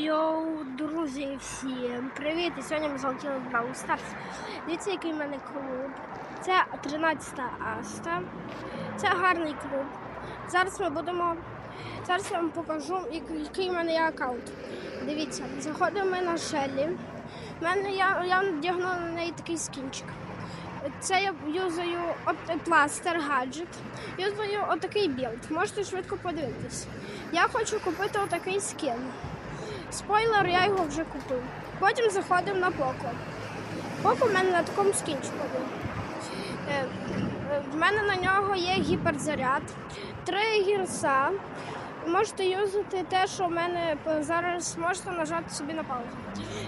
Йоу, друзі, всім привіт! І сьогодні ми залетіли в Brawl Stars. Дивіться, який в мене клуб. Це 13 Аста. Це гарний клуб. Зараз ми будемо. Зараз я вам покажу, який в мене є аккаунт. Дивіться, заходимо ми на Шеллі. В мене я, я надягнула на неї такий скінчик. Це я юзаю от пластер гаджет. Юзаю отакий білд. Можете швидко подивитись. Я хочу купити отакий скін. Спойлер, я його вже купив. Потім заходимо на Поко. Поко в мене на такому скінчику. Е, е, В мене на нього є гіперзаряд, три гірса. Можете юзати те, що в мене зараз можете нажати собі на паузу.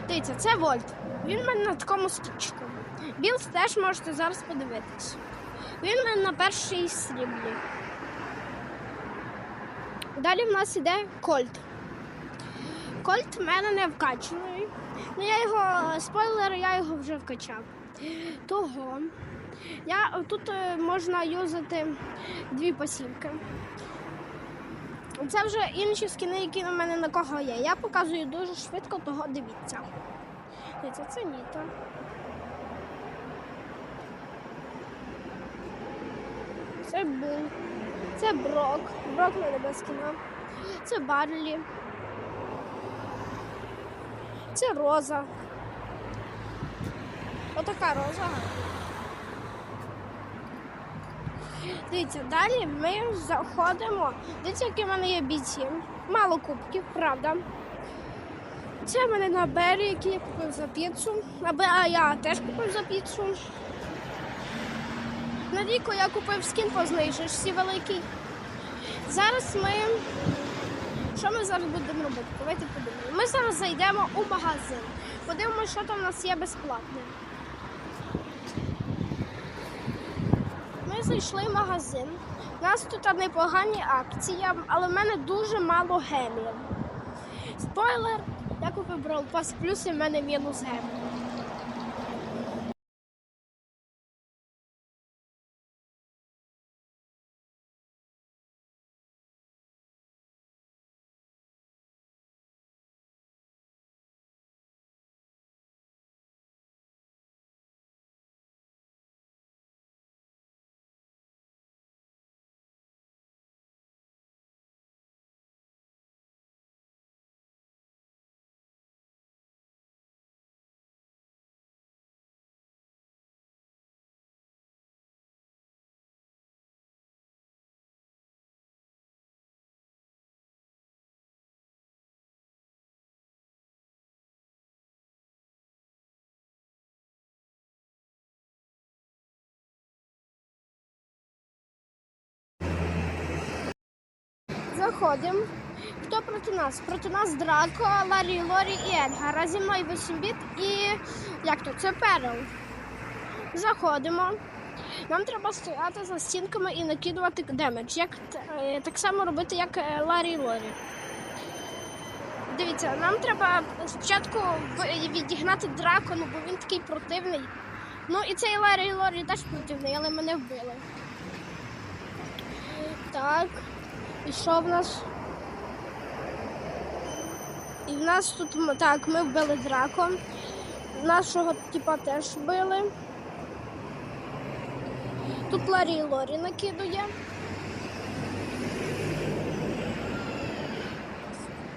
Дивіться, це Вольт. Він в мене на такому скінчику. Білд теж можете зараз подивитись. Він в мене на першій сріблі. Далі в нас іде Кольт. Кольт в мене не вкачаний. Ну я його спойлер, я його вже вкачав. Того я тут е, можна юзати дві посівки. Це вже інші скини, які на мене на кого є. Я показую дуже швидко, того дивіться. Дивіться, це Ніта. Це Бул. Це Брок. Брок в мене без скіна. Це Барлі. Це роза. Отака роза. Дивіться, далі ми заходимо. Дивіться, які в мене є бійці. Мало кубків, правда. Це в мене на бері, який я купив за піцу. А я теж купив за піцу. На Ріко я купив скін по великий. Зараз ми. Що ми зараз будемо робити? Давайте подумаємо. Ми зараз зайдемо у магазин. Подивимося, що там у нас є безплатне. Ми зайшли в магазин. У нас тут непогані акції, але в мене дуже мало гемів. Спойлер, я купив Brawl Pass плюс і в мене мінус гем. Заходимо. Хто проти нас? Проти нас Драко, Ларі, Лорі і Едгар. А зі мною 8 біт і як то? Це Перел. Заходимо. Нам треба стояти за стінками і накидувати демедж. Як, е, так само робити, як е, Ларі і Лорі. Дивіться, нам треба спочатку відігнати дракону, бо він такий противний. Ну і цей Ларі і Лорі теж противний, але мене вбили. Так. І що в нас? І в нас тут так, ми вбили драко. Нашого типа теж вбили. Тут Ларі і Лорі накидує.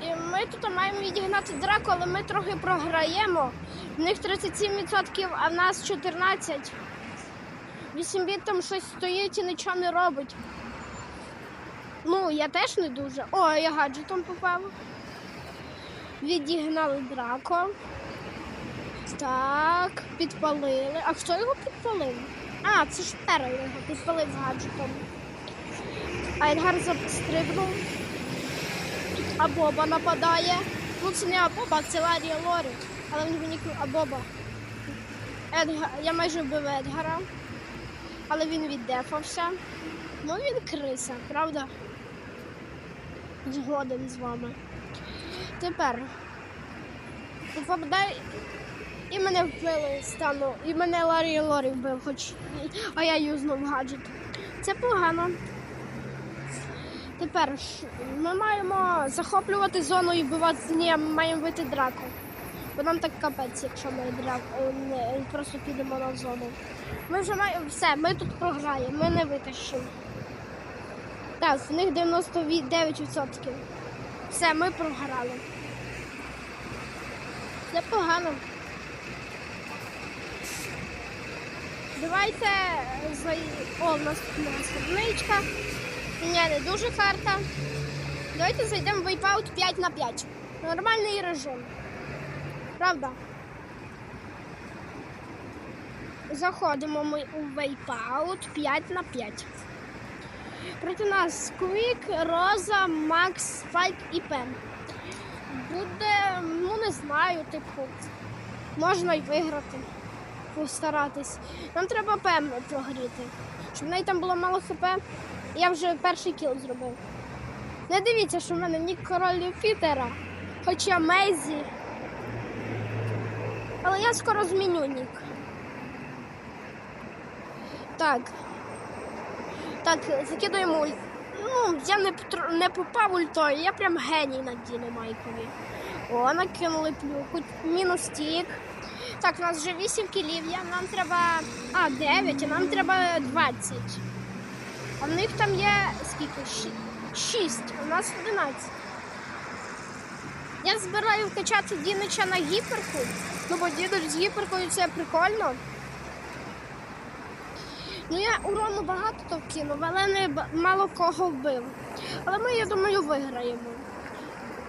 І ми тут маємо відігнати драку, але ми трохи програємо. В них 37%, а в нас 14%. 8 біт там щось стоїть і нічого не робить. Ну, я теж не дуже. О, я гаджетом попав. Відігнали драко. Так, підпалили. А хто його підпалив? А, це ж Перл його підпалив гаджетом. А Едгар застрибнув. А Боба нападає. Ну це не Абоба, це Ларія Лорі. Але в нього ніку Абоба. Едгар... Я майже вбив Едгара. Але він віддефався. Ну він криса, правда? Згоден з вами. Тепер попадай. І мене вбили стану. І мене Ларі Лорі вбив, хоч а я юзнув гаджет. Це погано. Тепер ми маємо захоплювати зону і вбивати. Ні, ми маємо вийти драку. Бо нам так капець, якщо ми драк... е, просто підемо на зону. Ми вже маємо все, ми тут програємо, ми не витащимо. Так, в них 99%. Все, ми програли. Це погано. Давайте за... О, у нас скарбничка. Ні, не дуже карта. Давайте зайдемо в Wipeout 5 на 5. Нормальний режим. Правда? Заходимо ми у Wipeout 5 на 5. Проти нас Квік, Роза, Макс, Спайк і Пен. Буде, ну не знаю, типу, можна й виграти, постаратись. Нам треба Пен прогріти, щоб в неї там було мало хп. Я вже перший кіл зробив. Не дивіться, що в мене нік король Юпітера, хоча Мейзі. Але я скоро зміню нік. Так. Так, закидуємо. Ну, я не, не попав ультою, я прям геній на Дінамайкові. О, накинули плюху. Мінус тік. Так, у нас вже 8 кілів, нам треба. А, 9, а нам треба 20. А в них там є скільки? 6, а у нас 11. Я збираю вкачати Дінича на гіперку. Ну, бо дідусь з гіперкою це прикольно. Ну я урону багато то вкинув, але не мало кого вбив. Але ми, я думаю, виграємо.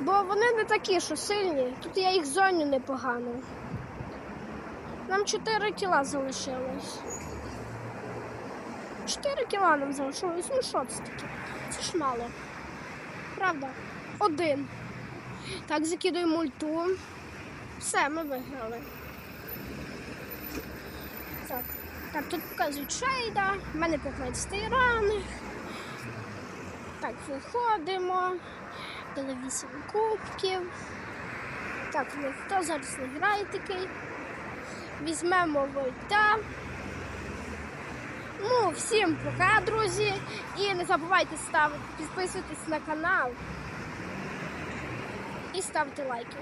Бо вони не такі, що сильні. Тут я їх зоню непогано. Нам 4 кіла залишилось. 4 кіла нам залишилось. Ну що це таке? Це ж мало. Правда? Один. Так, закидуємо ульту. Все, ми виграли. Так. Так, тут показують шейда, в мене 15 ранг. Так, виходимо. Дали 8 кубків. Так, ну хто зараз не грає такий? Візьмемо войта. Ну, всім пока, друзі. І не забувайте ставити, підписуйтесь на канал і ставте лайки.